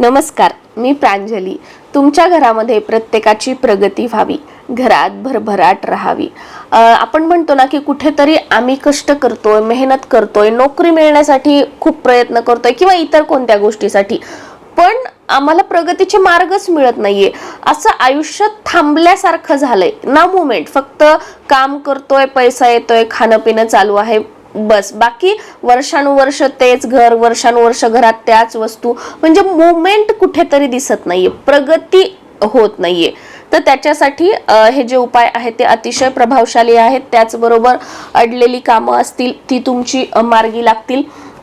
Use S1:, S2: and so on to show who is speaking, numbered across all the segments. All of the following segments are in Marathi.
S1: नमस्कार मी प्रांजली. तुमच्या घरामध्ये प्रत्येकाची प्रगती व्हावी घरात भरभराट राहावी. आपण म्हणतो ना की कुठेतरी आम्ही कष्ट करतोय मेहनत करतोय नोकरी मिळण्यासाठी खूप प्रयत्न करतोय किंवा इतर कोणत्या गोष्टीसाठी. पण आम्हाला प्रगतीचे मार्गच मिळत नाहीये. असं आयुष्य थांबल्यासारखं झालंय. ना मुमेंट फक्त काम करतोय पैसा येतोय खाणं पिणं चालू आहे. बस. बाकी वर्षानुवर्ष तेच घर वर्षानुवर्ष घरात त्याच वस्तू. म्हणजे मुवमेंट कुठेतरी दिसत नाहीये. प्रगती होत नाहीये. तर त्याच्यासाठी हे जे उपाय आहेत ते अतिशय प्रभावशाली आहेत. त्याचबरोबर अडलेली कामं असतील ती तुमची मार्गी लागतील.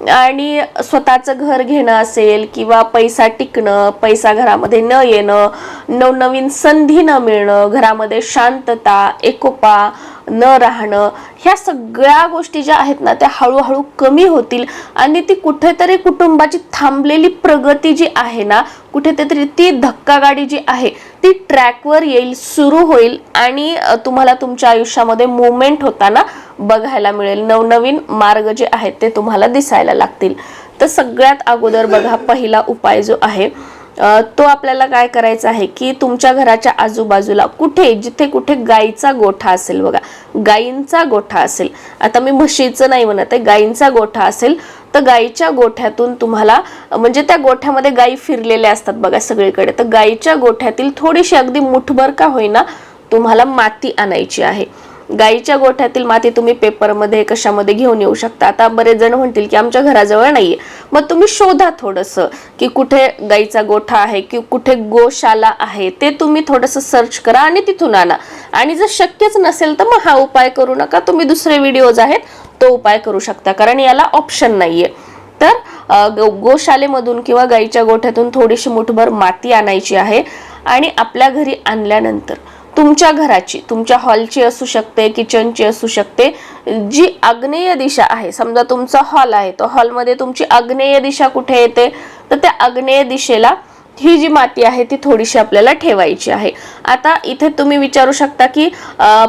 S1: आणि स्वतःचं घर घेणं असेल किंवा पैसा टिकणं पैसा घरामध्ये न येणं नवनवीन संधी न मिळणं घरामध्ये शांतता एकोपा न राहणं ह्या सगळ्या गोष्टी ज्या आहेत ना त्या हळूहळू कमी होतील. आणि ती कुठेतरी कुटुंबाची थांबलेली प्रगती जी आहे ना कुठेतरी ती धक्कागाडी जी आहे ती ट्रॅकवर येईल सुरू होईल. आणि तुम्हाला तुमच्या आयुष्यामध्ये मुवमेंट होताना बघायला मिळेल. नवनवीन मार्ग जे आहेत ते तुम्हाला दिसायला लागतील. तर सगळ्यात अगोदर बघा पहिला उपाय जो आहे तो आपल्याला काय करायचा आहे की तुमच्या घराच्या आजूबाजूला कुठे जिथे कुठे गाईचा गोठा असेल बघा गायींचा गोठा असेल. आता मी म्हशीचं नाही म्हणत आहे गायींचा गोठा असेल तर गाईच्या गोठ्यातून तुम्हाला म्हणजे त्या गोठ्यामध्ये गायी फिरलेल्या असतात बघा सगळीकडे. तर गाईच्या गोठ्यातील थोडीशी अगदी मुठभर का होईना तुम्हाला माती आणायची आहे. गाईच्या गोठ्यातील माती तुम्ही पेपरमध्ये कशामध्ये घेऊन येऊ शकता. आता बरेच जण म्हणतील की आमच्या घराजवळ नाहीये. मग तुम्ही शोधा थोडंसं की कुठे गाईचा गोठा आहे की कुठे गोशाला आहे ते तुम्ही थोडंसं सर्च करा आणि तिथून आणा. आणि जर शक्यच नसेल तर मग हा उपाय करू नका. तुम्ही दुसरे व्हिडिओज आहेत तो उपाय करू शकता कारण याला ऑप्शन नाहीये. तर गोशालेमधून किंवा गाईच्या गोठ्यातून थोडीशी मुठभर माती आणायची आहे आणि आपल्या घरी आणल्यानंतर तुमच्या घराची तुमच्या हॉलची असू शकते किचनची असू शकते जी आग्नेय दिशा आहे समजा तुमचा हॉल आहे तो हॉलमध्ये तुमची आग्नेय दिशा कुठे येते? तर त्या आग्नेय दिशेला ही जी माती आहे ती थोडीशी आपल्याला ठेवायची आहे. आता इथे तुम्ही विचारू शकता की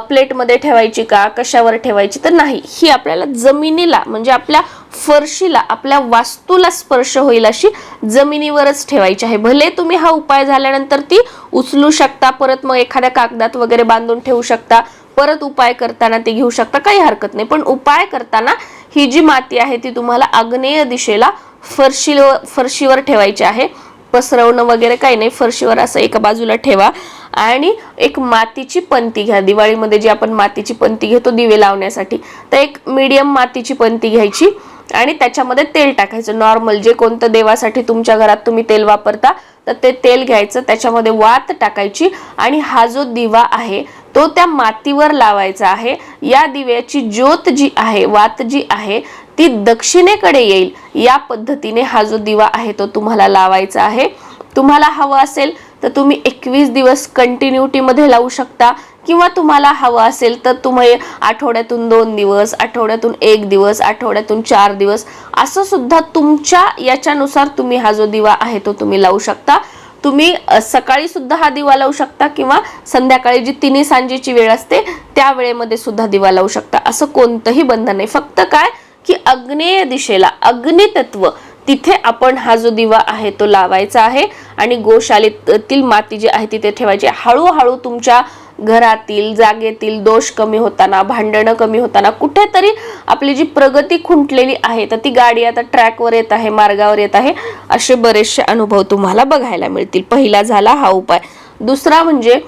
S1: प्लेटमध्ये ठेवायची का कशावर ठेवायची तर नाही. ही आपल्याला जमिनीला म्हणजे आपल्या फरशीला आपल्या वास्तूला स्पर्श होईल अशी जमिनीवरच ठेवायची आहे. भले तुम्ही हा उपाय झाल्यानंतर ती उचलू शकता परत मग एखाद्या कागदात वगैरे बांधून ठेवू शकता परत उपाय करताना ती घेऊ शकता काही हरकत नाही. पण उपाय करताना ही जी माती आहे ती तुम्हाला आग्नेय दिशेला फरशी फरशीवर ठेवायची आहे. पसरवणं वगैरे काही नाही. फरशीवर असं एका बाजूला ठेवा. आणि एक मातीची पंती घ्या. दिवाळीमध्ये जी आपण मातीची पंती घेतो दिवे लावण्यासाठी तर एक मीडियम मातीची पंती घ्यायची आणि त्याच्यामध्ये तेल टाकायचं. नॉर्मल जे कोणतं देवासाठी तुमच्या घरात तुम्ही तेल वापरता तर ते तेल घ्यायचं. त्याच्यामध्ये वात टाकायची आणि हा जो दिवा आहे तो त्या मातीवर लावायचा आहे. या दिव्याची ज्योत जी आहे वात जी आहे ती दक्षिणेकडे येईल. या पद्धतीने हा जो दिवा आहे तो तुम्हाला लावायचा आहे. तुम्हाला हवं असेल तर तुम्ही एकवीस दिवस कंटिन्युटीमध्ये लावू शकता. किंवा तुम्हाला हवं असेल तर तुम्ही आठवड्यातून दोन दिवस आठवड्यातून एक दिवस आठवड्यातून चार दिवस असं सुद्धा तुमच्या याच्यानुसार तुम्ही हा जो दिवा आहे तो तुम्ही लावू शकता. तुम्ही सकाळी सुद्धा हा दिवा लावू शकता किंवा संध्याकाळी जी तिन्ही सांजेची वेळ असते त्या वेळेमध्ये सुद्धा दिवा लावू शकता. असं कोणतंही बंधन नाही. फक्त काय की अग्नेय दिशेला अग्नितत्व तिथे आपण हा जो दिवा आहे तो लावायचा आहे. आणि गोशालेतील माती जी आहे तिथे ठेवायची. हळूहळू तुमच्या घरातील जागेतील दोष कमी होताना भांडणं कमी होताना कुठेतरी आपली जी प्रगती खुंटलेली आहे तर ती गाडी आता ट्रॅकवर येत आहे मार्गावर येत आहे असे बरेचसे अनुभव तुम्हाला बघायला मिळतील. पहिला झाला हा उपाय. दुसरा म्हणजे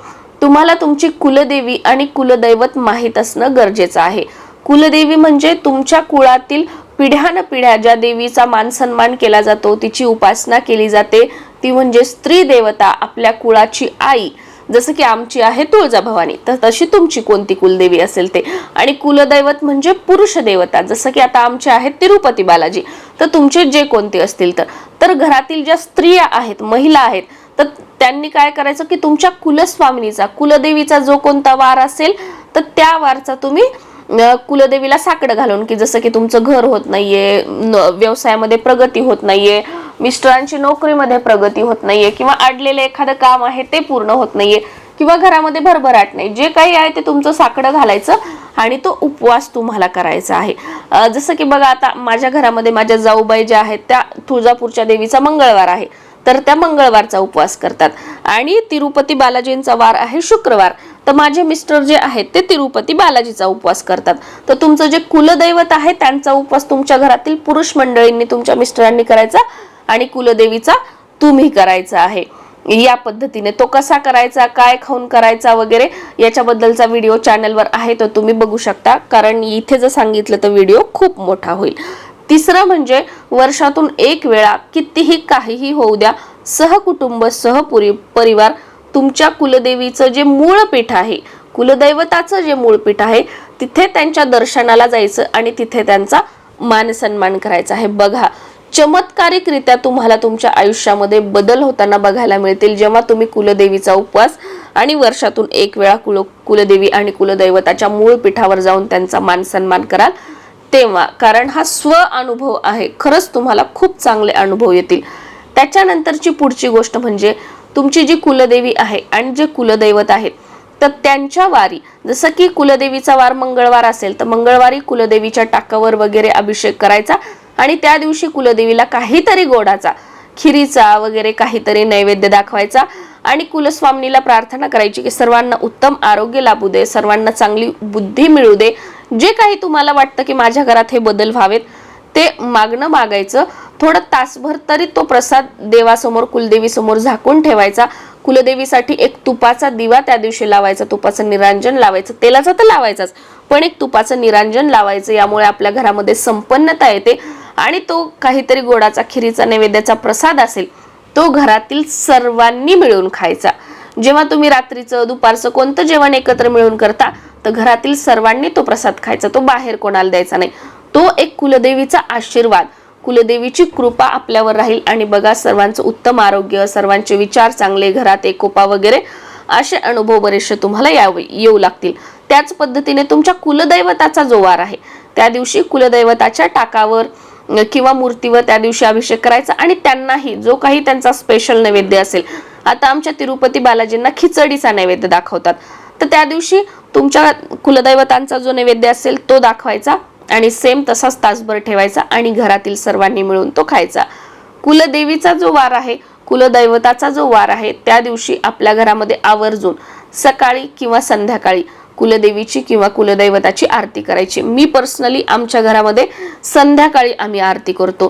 S1: तुम्हाला तुमची कुलदेवी आणि कुलदैवत माहीत असणं गरजेचं आहे. कुलदेवी म्हणजे तुमच्या कुळातील पिढ्यान पिढ्या ज्या देवीचा मान सन्मान केला जातो तिची उपासना केली जाते ती म्हणजे स्त्री देवता आपल्या कुळाची आई. जसं की आमची आहे तुळजाभवानी तर तशी तुमची कोणती कुलदेवी असेल ते? आणि कुलदैवत म्हणजे पुरुष देवता जसं की आता आमचे आहेत तिरुपती बालाजी तर तुमचे जे कोणते असतील तर. तर घरातील ज्या स्त्रिया आहेत महिला आहेत तर त्यांनी काय करायचं की तुमच्या कुलस्वामिनीचा कुलदेवीचा जो कोणता वार असेल तर त्या वारचा तुम्ही कुलदेवीला साकडं घालून की जसं की तुमचं घर होत नाहीये न- व्यवसायामध्ये प्रगती होत नाहीये मिस्टरांची नोकरीमध्ये प्रगती होत नाहीये किंवा अडलेलं एखादं काम आहे ते पूर्ण होत नाहीये किंवा घरामध्ये भरभराट नाही. जे काही आहे ते तुमचं साकडं घालायचं आणि तो उपवास तुम्हाला करायचा आहे. जसं की बघा आता माझ्या घरामध्ये माझ्या जाऊबाई ज्या आहेत त्या तुळजापूरच्या देवीचा मंगळवार आहे. तर त्या मंगळवारचा उपवास करतात. आणि तिरुपती बालाजींचा वार आहे शुक्रवार. तर माझे मिस्टर जे आहेत ते तिरुपती बालाजीचा उपवास करतात. तर तुमचं जे कुलदैवत आहे त्यांचा उपवास तुमच्या घरातील पुरुष मंडळींनी तुमच्या मिस्टरांनी करायचा आणि कुलदेवीचा तुम्ही करायचा आहे. या पद्धतीने तो कसा करायचा काय खाऊन करायचा वगैरे याच्याबद्दलचा व्हिडिओ चॅनलवर आहे तो तुम्ही बघू शकता. कारण इथे जर सांगितलं तर व्हिडिओ खूप मोठा होईल. तिसरं म्हणजे वर्षातून एक वेळा कितीही काहीही होऊ द्या सहकुटुंब सहपुरी परिवार तुमच्या कुलदेवीचं जे मूळ पीठ आहे कुलदैवताचं जे मूळ पीठ आहे तिथे त्यांच्या दर्शनाला जायचं आणि तिथे त्यांचा मान सन्मान करायचा आहे. बघा चमत्कारिकरित्या तुम्हाला तुमच्या आयुष्यामध्ये बदल होताना बघायला मिळतील जेव्हा तुम्ही कुलदेवीचा उपवास आणि वर्षातून एक वेळा कुल कुलदेवी आणि कुलदैवताच्या मूळ पीठावर जाऊन त्यांचा मान सन्मान कराल तेव्हा कारण हा स्व अनुभव आहे. खरंच तुम्हाला खूप चांगले अनुभव येतील. त्याच्यानंतरची पुढची गोष्ट म्हणजे तुमची जी कुलदेवी आहे आणि जे कुलदैवत आहेत तर त्यांच्या वारी जसं की कुलदेवीचा वार मंगळवार असेल तर मंगळवारी कुलदेवीच्या टाकावर वगैरे अभिषेक करायचा आणि त्या दिवशी कुलदेवीला काहीतरी गोडाचा खिरीचा वगैरे काहीतरी नैवेद्य दाखवायचा आणि कुलस्वामिनीला प्रार्थना करायची की सर्वांना उत्तम आरोग्य लाभू दे सर्वांना चांगली बुद्धी मिळू दे. जे काही तुम्हाला वाटतं की माझ्या घरात हे बदल व्हावेत ते मागणं मागायचं. थोडं तासभर तरी तो प्रसाद देवासमोर कुलदेवीसमोर झाकून ठेवायचा. कुलदेवीसाठी एक तुपाचा दिवा त्या दिवशी लावायचा. तुपाचं निरांजन लावायचं. तेलाचा तर लावायचाच. पण एक तुपाचं निरांजन लावायचं. यामुळे आपल्या घरामध्ये संपन्नता येते. आणि तो काहीतरी गोडाचा खिरीचा नैवेद्याचा प्रसाद असेल तो घरातील सर्वांनी मिळून खायचा. जेव्हा तुम्ही रात्रीचं दुपारचं कोणतं जेवण एकत्र मिळून करता तर घरातील सर्वांनी तो प्रसाद खायचा. तो बाहेर कोणाला द्यायचा नाही. तो एक कुलदेवीचा आशीर्वाद. कुलदेवीची कृपा आपल्यावर राहील. आणि बघा सर्वांचं उत्तम आरोग्य सर्वांचे विचार चांगले घरात एकोपा वगैरे असे अनुभव बरेचसे तुम्हाला यावे येऊ लागतील. त्याच पद्धतीने तुमच्या कुलदैवताचा जो वार आहे. त्या दिवशी कुलदैवताच्या टाकावर किंवा मूर्तीवर त्या दिवशी अभिषेक करायचा आणि त्यांनाही जो काही त्यांचा स्पेशल नैवेद्य असेल. आता आमच्या तिरुपती बालाजींना खिचडीचा नैवेद्य दाखवतात. तर त्या दिवशी तुमच्या कुलदैवतांचा जो नैवेद्य असेल तो दाखवायचा. आणि सेम तसाच तासभर ठेवायचा आणि घरातील सर्वांनी मिळून तो खायचा. कुलदेवीचा जो वार आहे कुलदैवताचा जो वार आहे त्या दिवशी आपल्या घरामध्ये आवर्जून सकाळी किंवा संध्याकाळी कुलदेवीची किंवा कुलदैवताची आरती करायची. मी पर्सनली आमच्या घरामध्ये संध्याकाळी आम्ही आरती करतो.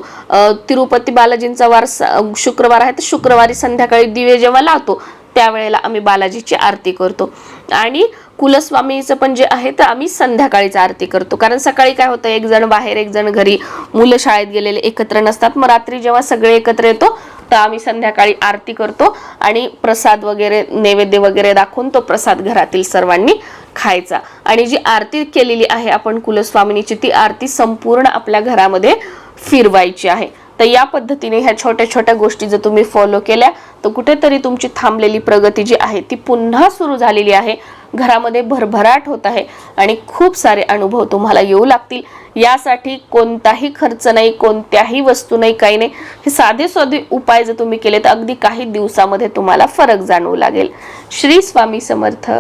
S1: तिरुपती बालाजींचा वार स- शुक्रवार आहे तर शुक्रवारी संध्याकाळी दिवे जेव्हा लावतो त्यावेळेला आम्ही बालाजीची आरती करतो. आणि कुलस्वामीचं पण जे आहे तर आम्ही संध्याकाळीच आरती करतो. कारण सकाळी काय होतं एक जण बाहेर एक जण घरी. मुलं शाळेत गेलेले एकत्र नसतात. मग रात्री जेव्हा सगळे एकत्र येतो तर आम्ही संध्याकाळी आरती करतो. आणि प्रसाद वगैरे नैवेद्य वगैरे दाखवून तो प्रसाद घरातील सर्वांनी खायचा. आणि जी आरती केलेली आहे आपण कुलस्वामिनीची ती आरती संपूर्ण आपल्या घरामध्ये फिरवायची आहे. तर या पद्धतीने ह्या छोट्या छोट्या गोष्टी जर तुम्ही फॉलो केल्या तर कुठेतरी तुमची थांबलेली प्रगती जी आहे ती पुन्हा सुरू झालेली आहे. घरामध्ये भरभराट होत आहे आणि खूप सारे अनुभव तुम्हाला येऊ लागतील. यासाठी कोणताही खर्च नाही कोणत्याही वस्तू नाही काही नाही. हे साधे साधे उपाय जर तुम्ही केले तर अगदी काही दिवसामध्ये तुम्हाला फरक जाणवू लागेल. श्री स्वामी समर्थ.